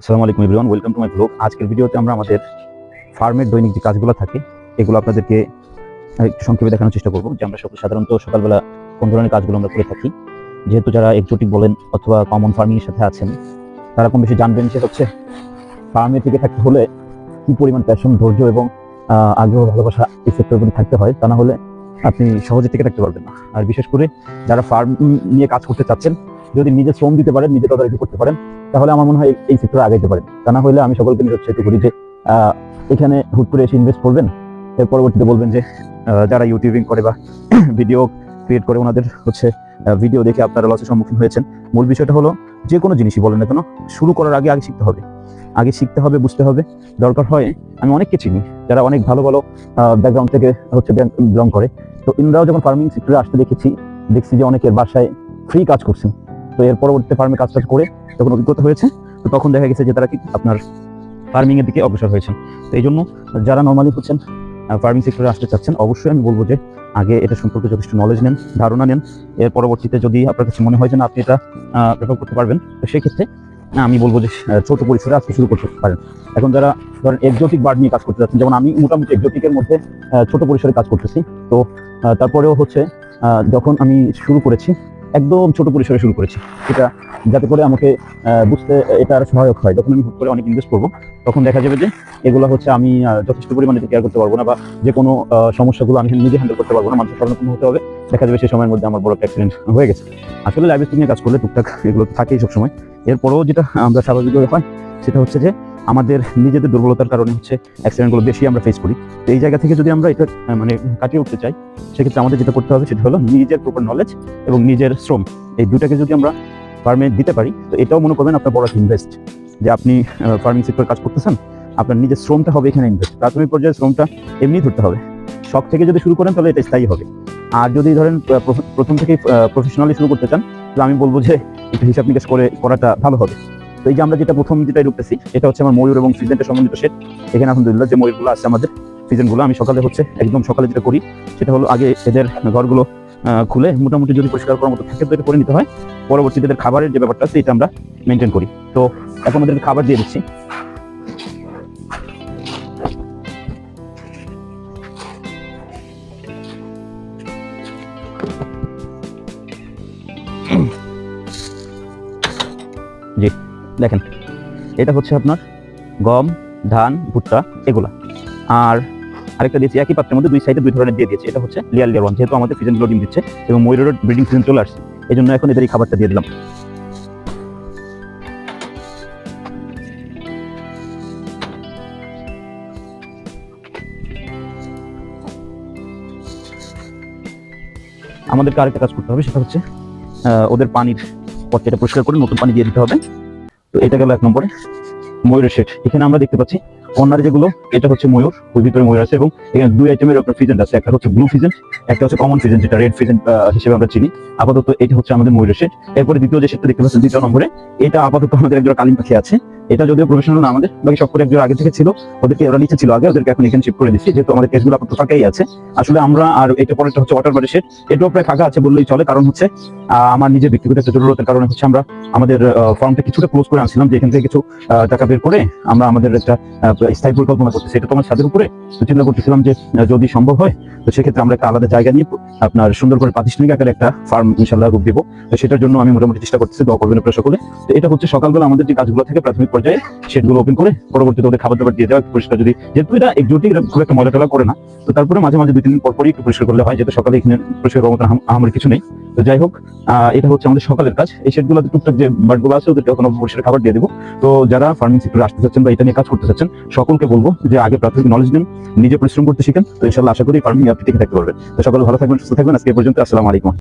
আসসালামু আলাইকুম everyone welcome to my blog আজকের ভিডিওতে আমরা আমাদের ফার্মের দৈনিক যে কাজগুলো থাকে, এগুলো আপনাদেরকে সংক্ষেপে দেখানোর চেষ্টা করব, যে আমরা সাধারণত সকালবেলা কোন ধরনের কাজগুলো আমরা করে থাকি। যেহেতু যারা এক্সোটিক বলেন অথবা কমন ফার্মিংয়ের সাথে আছেন, তারা কম বেশি জানবেন যে হচ্ছে ফার্মে থেকে থাকতে হলে কি পরিমাণ প্যাশন ধৈর্য এবং আগ্রহ, ভালোবাসা এই সেক্টরের প্রতি থাকতে হয়, তা না হলে আপনি সহজে থেকে থাকতে পারবেন না। আর বিশেষ করে যারা ফার্ম নিয়ে কাজ করতে চাচ্ছেন, যদি নিজে শ্রম দিতে পারেন নিজে তদারকি করতে পারেন তাহলে আমার মনে হয় এই সেক্টরে আগাইতে পারেন। তা না হলে আমি সকলকে নিরুৎসাহিত করি যে এখানে হুট করে এসে ইনভেস্ট করবেন। এর পরবর্তীতে বলবেন যে যারা ইউটিউবিং করে বা ভিডিও ক্রিয়েট করে, ওনাদের হচ্ছে ভিডিও দেখে আপনারা লসের সম্মুখীন হয়েছেন। মূল বিষয়টা হলো, যে কোনো জিনিসই বলেন না কেন, শুরু করার আগে আগে শিখতে হবে। আগে শিখতে হবে, বুঝতে হবে। দরকার হয়, আমি অনেককে চিনি, যারা অনেক ভালো ভালো ব্যাকগ্রাউন্ড থেকে হচ্ছে বিলং করে। তো ইনরাও যখন ফার্মিং সেক্টরে আসতে দেখেছি, দেখছি যে অনেকের বাসায় ফ্রি কাজ করছেন। তো এর পরবর্তীতে ফার্মে কাজ টাজ করে যখন অভিজ্ঞতা হয়েছে, তো তখন দেখা গেছে যে তারা কি আপনার ফার্মিং এর দিকে অগ্রসর হয়েছেন তো এই জন্য যারা নর্মালি হচ্ছেন ফার্মিং সেক্টরে আসতে চাচ্ছেন, অবশ্যই আমি বলব যে আগে এটা সম্পর্কে যথেষ্ট নলেজ নেন, ধারণা নেন। এর পরবর্তীতে যদি আপনার কাছে মনে হয় যে না, আপনি এটা প্রেফার করতে পারবেন, তো সেক্ষেত্রে আমি বলব যে ছোট পরিসরে আজকে শুরু করতে পারেন। এখন যারা ধরেন এক্সোটিক বার্ড নিয়ে কাজ করতে যাচ্ছেন, যেমন আমি মোটামুটি এক্সোটিকের মধ্যে ছোট পরিসরে কাজ করতেছি। তো তারপরেও হচ্ছে যখন আমি শুরু করেছি একদম ছোট পরিসরে শুরু করেছি। এটা যাতে করে আমাকে বুঝতে এটা আর সহায়ক হয়। যখন আমি হুট করে অনেক ইনভেস্ট করব, তখন দেখা যাবে যে এগুলো হচ্ছে আমি যথেষ্ট পরিমাণে কেয়ার করতে পারব না বা যে কোনো সমস্যাগুলো আমি নিজে হ্যান্ডেল করতে পারব না, মানুষের স্মরণাপন্ন হতে হবে। দেখা যাবে সেই সময়ের মধ্যে আমার বড় একটা অ্যাক্সিডেন্ট হয়ে গেছে। আসলে লাইভ নিয়ে কাজ করলে টুকটাক এগুলো থাকেই সবসময়। এরপরেও যেটা আমরা স্বাভাবিকভাবে হয় সেটা হচ্ছে যে আমাদের নিজেদের দুর্বলতার কারণে হচ্ছে অ্যাক্সিডেন্টগুলো বেশি আমরা ফেস করি। তো এই জায়গা থেকে যদি আমরা এটা মানে কাটিয়ে উঠতে চাই, সেক্ষেত্রে আমাদের যেটা করতে হবে সেটা হলো নিজের প্রপার নলেজ এবং নিজের শ্রম। এই দুটাকে যদি আমরা ফার্মে দিতে পারি, তো এটাও মনে করবেন আপনার বড় ইনভেস্ট যে আপনি ফার্মিং সেক্টর কাজ করতেছেন, আপনার নিজের শ্রমটা হবে এখানে ইনভেস্ট প্রাথমিক পর্যায়ে শ্রমটা এমনি ধরতে হবে। শখ থেকে যদি শুরু করেন, তাহলে এটা স্থায়ী হবে। আর যদি ধরেন প্রথম থেকে প্রফেশনালি শুরু করতে চান তাহলে আমি বলব যে, একটু হিসাব নিকাশ করে করাটা ভালো হবে। এই যে আমরা যেটা প্রথম যেটা ঢুকতেছি এটা হচ্ছে আমার ময়ূর এবং ফিজেন্টের সম্বন্ধিত সেট এখানে আলহামদুলিল্লাহ যে ময়ূরগুলো আছে আমাদের ফিজেন্টগুলো আমি সকালে হচ্ছে একদম সকালে যেটা করি, সেটা হলো আগে এদের ঘরগুলো খুলে মোটামুটি যদি পরিষ্কার করার মতো থাকে তো এটা করে নিতে হয়। পরবর্তীতে এদের খাবারের যে ব্যাপারটা আছে, এটা আমরা মেনটেন করি। তো এখন ওদের খাবার দিয়ে দিচ্ছি। দেখেন, এটা হচ্ছে আপনার গম, ধান, ভুট্টা, এগুলা। আর আরেকটা দিয়েছি, একই পাত্রের মধ্যে দুই সাইডে দুই ধরনের দিয়ে দিয়েছি, এটা হচ্ছে লিয়ার লিয়ার ওয়ান যেহেতু আমাদের সিজনগুলো ডিম দিচ্ছে এবং ময়ূরের ব্রিডিং সিজন চলে আসছে এই জন্য এখন এদের এই খাবারটা দিয়ে দিলাম। আমাদেরকে আরেকটা কাজ করতে হবে, সেটা হচ্ছে ওদের পানির পথটা পরিষ্কার করে নতুন পানি দিয়ে দিতে হবে। এটা গেল এক নম্বরে, ময়ূরের শেড। এখানে আমরা দেখতে পাচ্ছি, কর্নার যেগুলো, এটা হচ্ছে ময়ূর ওই ভিতরে ময়ূর আছে এবং এখানে দুই আইটেমের আপনার ফিজেন্ট আছে। একটা হচ্ছে ব্লু ফিজেন্ট একটা হচ্ছে কমন ফিজেন্ট যেটা রেড ফিজেন্ট হিসেবে আমরা চিনি। আপাতত এটা হচ্ছে আমাদের ময়ূরের শেড। এরপরে দ্বিতীয় যে শেডটা দেখতে পাচ্ছেন, দ্বিতীয় নম্বরে, এটা আপাতত আমাদের একজন কালিম পাখি আছে। এটা যদিও প্রফেশনাল না আমাদের, বাকি সব করে একজন আগে থেকে ছিল, ওদেরকে ওরা নিচে ছিল আগে, ওদেরকে এখন এখানে শিফট করে দিচ্ছি, যেহেতু আমাদের কেসগুলো আপাতত ফাঁকাই আছে। আসলে আমরা আর এটা পরেরটা হচ্ছে ওয়াটার বাড়ি শেড এটাও প্রায় ফাঁকা আছে বললেই চলে, কারণ হচ্ছে আমার নিজের ব্যক্তিগত একটা জরুরতের কারণে হচ্ছে আমরা আমাদের ফর্মটা কিছুটা ক্লোজ করে আনছিলাম, যে এখান থেকে কিছু টাকা বের করে আমরা আমাদের একটা স্থায়ী পরিকল্পনা করতেছি। এটা তো আমার ছাদের উপরে। চিন্তা করতেছিলাম যে যদি সম্ভব হয়, তো সেক্ষেত্রে আমরা একটা আলাদা জায়গা নিয়ে আপনার সুন্দর করে প্রাতিষ্ঠানিক আকারে একটা ফার্ম ইনশাল্লাহ রূপ দিব। তো সেটার জন্য আমি মোটামুটি চেষ্টা করতেছি, দোয়া করবেন আপনারা তো এটা হচ্ছে সকালবেলা আমাদের যে কাজগুলো থেকে, প্রাথমিক পর্যায়ে সেগুলো ওপেন করে পরবর্তীতে ওদের খাবার দাবার দিয়ে দেওয়া, পরিষ্কার যদি, যেহেতু এটা একজোটিক খুব একটা মজা টলা করে না, তো তারপরে মাঝে মাঝে দুই তিন দিন পর পরই একটু পরিষ্কার করলে হয়, যেহেতু সকালে এখানে পরিষ্কার করার আহাম- কিছু নেই। তো যাই হোক এটা হচ্ছে আমাদের সকালের কাজ। এই সেটগুলোতে টুকটাক যে বার্ডগুলো আছে, ওদেরকে এখন পরিষ্কার খাবার দিয়ে দেবো। তো যারা ফার্মিং সেক্টরে আসতে চাচ্ছেন বা এটা নিয়ে কাজ করতে চাচ্ছেন, সকলকে বলব যে আগে প্রাথমিক নলেজ দিন নিজে পরিশ্রম করতে শিখেন। তো ইনশাল্লাহ আশা করি ফার্মিং আপনি টিকে থাকতে পারবেন। তো সকলে ভালো থাকবেন, সুস্থ থাকবেন। আজকে পর্যন্ত, আসসালামু আলাইকুম।